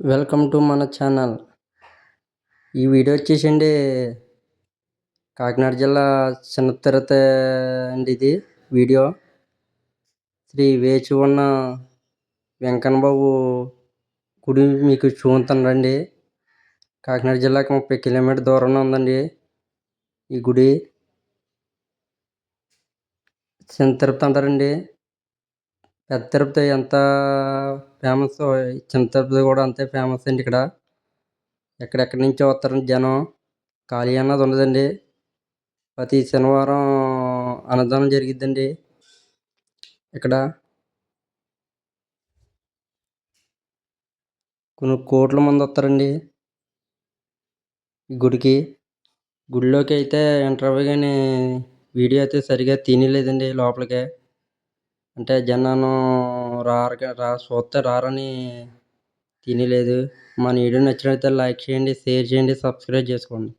Welcome to మన channel. ఈ video వచ్చేసండి కాకినాడ జిల్లా చిన్న తిరుపతి అండి ఇది వీడియో. శ్రీ వేచి ఉన్న వెంకన్న బాబు గుడి మీకు చూపుతానండి. కాకినాడ జిల్లాకి ముప్పై కిలోమీటర్ దూరంలో ఉందండి ఈ గుడి. చిన్న తిరుపతి అంటారండి పెద్ద తిరుపతి ఎంత ఫేమస్ చిన్న తిరుపతి కూడా అంతే ఫేమస్ అండి ఇక్కడ. ఎక్కడెక్కడి నుంచో వస్తారండి జనం. ఖాళీ అన్నది ఉండదండి. ప్రతి శనివారం అన్నదానం జరిగిద్దండి ఇక్కడ. కొన్ని కోట్ల మంది వస్తారండి గుడికి. గుడిలోకి అయితే ఎంటర్ అవ్వగానే వీడియో అయితే సరిగా తీయలేదండి లోపలికి. అంటే జనాలు రారు రా చూస్తే రారని తినలేదు. మన వీడియో నచ్చినట్లయితే లైక్ చేయండి షేర్ చేయండి సబ్స్క్రైబ్ చేసుకోండి.